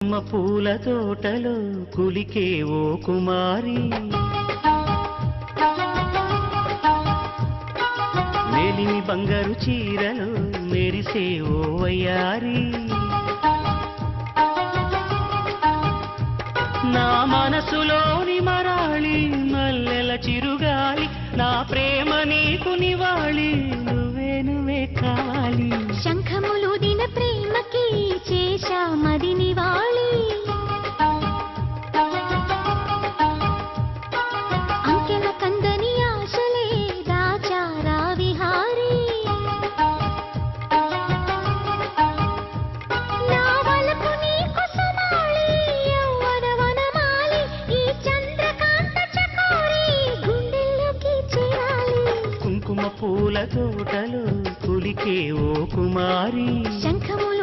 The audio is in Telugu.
అమ్మ పూల తోటలో కులికే ఓ కుమారి. మేలిమి బంగారు చీరలో మెరిసే ఓ వయ్యారి. నా మనసులోని మరాళి మల్లెల చిరుగాలి నా ప్రేమ నీకు నివాళి నువ్వే నువ్వే కావాలి శంఖములు దిన ప్రేమకి చేశామది నివాళి. పూల తోటలు కులికే ఓ కుమారి. శంఖము